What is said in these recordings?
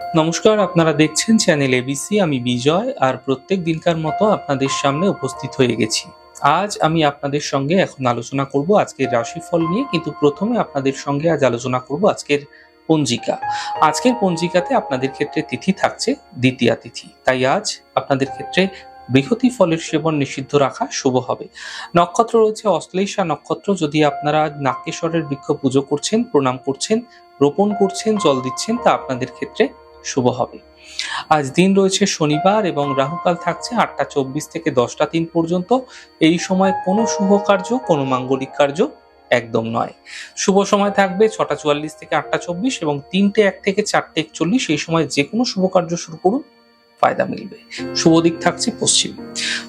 নমস্কার, আপনারা দেখছেন চ্যানেল এবিসি আমি বিজয়, আর প্রত্যেক দিনকার মতো আপনাদের সামনে উপস্থিত হয়ে গেছি। আজ আমি আপনাদের সঙ্গে এখন আলোচনা করব আজকের রাশিফল নিয়ে, কিন্তু প্রথমে আপনাদের সঙ্গে আজ আলোচনা করব আজকের পঞ্জিকা। আজকের পঞ্জিকাতে আপনাদের ক্ষেত্রে তিথি থাকছে দ্বিতীয়া তিথি। তাই আজ আপনাদের ক্ষেত্রে বৃহতি ফলের সেবন নিষিদ্ধ রাখা শুভ হবে। নক্ষত্র রয়েছে অশ্লেষা নক্ষত্র, যদি আপনারা আজ নাক্যেশ্বরের বৃক্ষ পুজো করছেন, প্রণাম করছেন, রোপণ করছেন, জল দিচ্ছেন, তা আপনাদের ক্ষেত্রে শুভ হবে। আজ দিন রয়েছে শনিবার এবং রাহুকাল থাকছে আটটা চব্বিশ থেকে দশটা তিন পর্যন্ত। এই সময় কোনো শুভ কার্য, কোনো মাঙ্গলিক কার্য একদম নয়। শুভ সময় থাকবে ছটা চুয়াল্লিশ থেকে আটটা চব্বিশ এবং তিনটে এক থেকে চারটে একচল্লিশ। এই সময় যে কোনো শুভ কার্য শুরু করুন। ফায়দা মিলবে। শুভ দিক থাকছে পশ্চিম।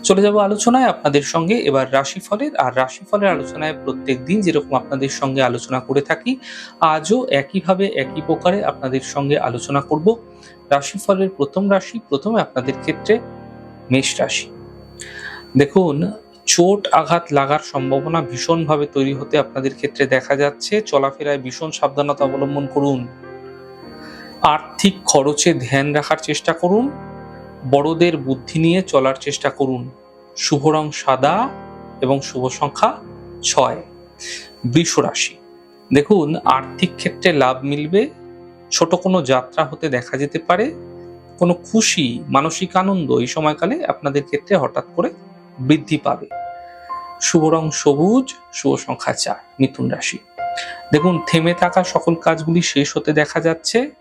চলে যাব আলোচনায় আপনাদের সঙ্গে। এবার রাশিফলের, আর রাশিফলের আলোচনায় প্রত্যেক দিন যেরকম আপনাদের সঙ্গে আলোচনা করে থাকি, আজও একইভাবে একই প্রকারে আপনাদের সঙ্গে আলোচনা করব। রাশিফলের প্রথম রাশি, প্রথমে আপনাদের ক্ষেত্রে মেষ রাশি। দেখুন, চোট আঘাত লাগার সম্ভাবনা ভীষণভাবে তৈরি হতে আপনাদের ক্ষেত্রে দেখা যাচ্ছে। চলাফেরায় ভীষণ সাবধানতা অবলম্বন করুন। আর্থিক খরচে ধ্যান রাখার চেষ্টা করুন। বড়দের বুদ্ধি নিয়ে চলার চেষ্টা করুন। শুভ রং সাদা এবং শুভ সংখ্যা ছয়। বৃষ রাশি। দেখুন, আর্থিক ক্ষেত্রে লাভ মিলবে। ছোট কোনো যাত্রা হতে দেখা যেতে পারে। কোনো খুশি, মানসিক আনন্দ এই সময়কালে আপনাদের ক্ষেত্রে হঠাৎ করে বৃদ্ধি পাবে। শুভ রং সবুজ, শুভ সংখ্যা চার, মিথুন রাশি। দেখুন, থেমে থাকা সকল কাজগুলি শেষ হতে দেখা যাচ্ছে।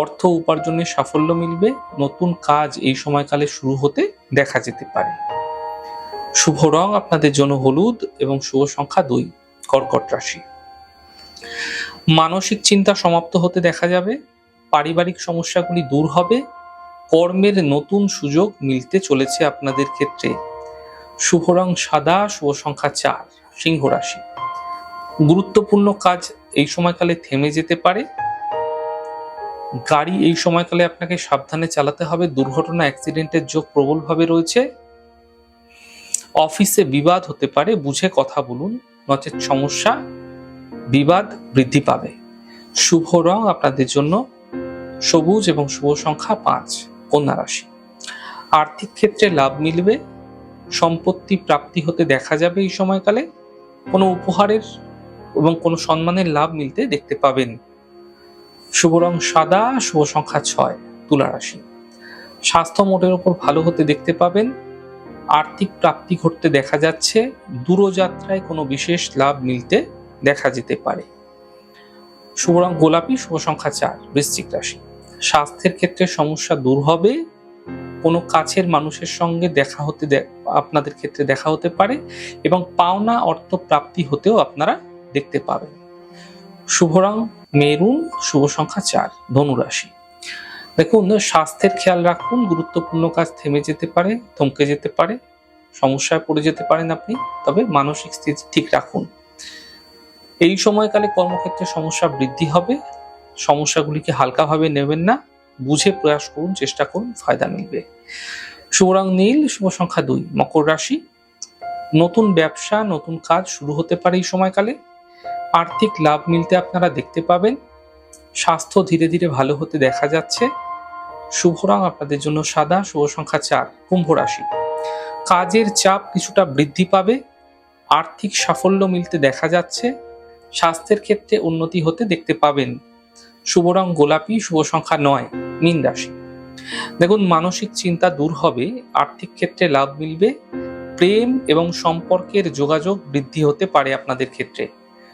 অর্থ উপার্জনের সাফল্য মিলবে, নতুন কাজ এই সময়কালে শুরু হতে দেখা যেতে পারে। শুভ রং আপনাদের জন্য হলুদ এবং শুভ সংখ্যা দুই, কর্কট রাশি। মানসিক চিন্তা সমাপ্ত হতে দেখা যাবে, পারিবারিক সমস্যাগুলি দূর হবে, কর্মের নতুন সুযোগ মিলতে চলেছে আপনাদের ক্ষেত্রে। শুভ রং সাদা, শুভ সংখ্যা চার, সিংহ রাশি। গুরুত্বপূর্ণ কাজ এই সময়কালে থেমে যেতে পারে গাড়ি এই সময়কালে আপনাকে সাবধানে চালাতে হবে। দুর্ঘটনা, অ্যাক্সিডেন্টের যোগ প্রবলভাবে রয়েছে। অফিসে বিবাদ হতে পারে, বুঝে কথা বলুন। নচেত সমস্যা, বিবাদ বৃদ্ধি পাবে। শুভ রং আপনাদের জন্য, সবুজ এবং শুভ সংখ্যা পাঁচ, কন্যা রাশি। আর্থিক ক্ষেত্রে লাভ মিলবে, সম্পত্তি প্রাপ্তি হতে দেখা যাবে এই সময়কালে। কোনো উপহারের এবং কোনো সম্মানের লাভ মিলতে দেখতে পাবেন। শুভ রং সাদা, শুভ সংখ্যা ছয়, তুলা রাশি। স্বাস্থ্য মোটের ওপর ভালো হতে দেখতে পাবেন। আর্থিক প্রাপ্তি ঘটতে দেখা যাচ্ছে। দূরযাত্রায় কোনো বিশেষ লাভ মিলতে দেখা যেতে পারে। শুভ রং গোলাপি, শুভ সংখ্যা চার, বৃশ্চিক রাশি। স্বাস্থ্যের ক্ষেত্রে সমস্যা দূর হবে। কোনো কাছের মানুষের সঙ্গে দেখা হতে আপনাদের ক্ষেত্রে দেখা হতে পারে এবং পাওনা অর্থ প্রাপ্তি হতেও আপনারা দেখতে পাবেন। শুভ রং মেরুন শুভ সংখ্যা চার, ধনুরাশি। দেখুন, স্বাস্থ্যের খেয়াল রাখুন, গুরুত্বপূর্ণ কাজ থেমে যেতে পারে, থমকে যেতে পারে, সমস্যায় পড়ে যেতে পারেন আপনি, তবে মানসিক স্থিতি ঠিক রাখুন। এই সময়কালে কর্মক্ষেত্রে সমস্যা বৃদ্ধি হবে, সমস্যাগুলিকে হালকাভাবে নেবেন না, বুঝে প্রয়াস করুন, চেষ্টা করুন, ফায়দা মিলবে। শুভ রং নীল, শুভ সংখ্যা দুই, মকর রাশি। নতুন ব্যবসা, নতুন কাজ শুরু হতে পারে এই সময়কালে আর্থিক লাভ মিলতে আপনারা দেখতে পাবেন। স্বাস্থ্য ধীরে ধীরে ভালো হতে দেখা যাচ্ছে। শুভ রং আপনাদের জন্য সাদা, শুভ সংখ্যা চার, কুম্ভ রাশি। কাজের চাপ কিছুটা বৃদ্ধি পাবে। আর্থিক সাফল্য মিলতে দেখা যাচ্ছে। স্বাস্থ্যের ক্ষেত্রে উন্নতি হতে দেখতে পাবেন। শুভ রং গোলাপি, শুভ সংখ্যা নয়, মীন রাশি। দেখুন, মানসিক চিন্তা দূর হবে, আর্থিক ক্ষেত্রে লাভ মিলবে। প্রেম এবং সম্পর্কের যোগাযোগ বৃদ্ধি হতে পারে আপনাদের ক্ষেত্রে।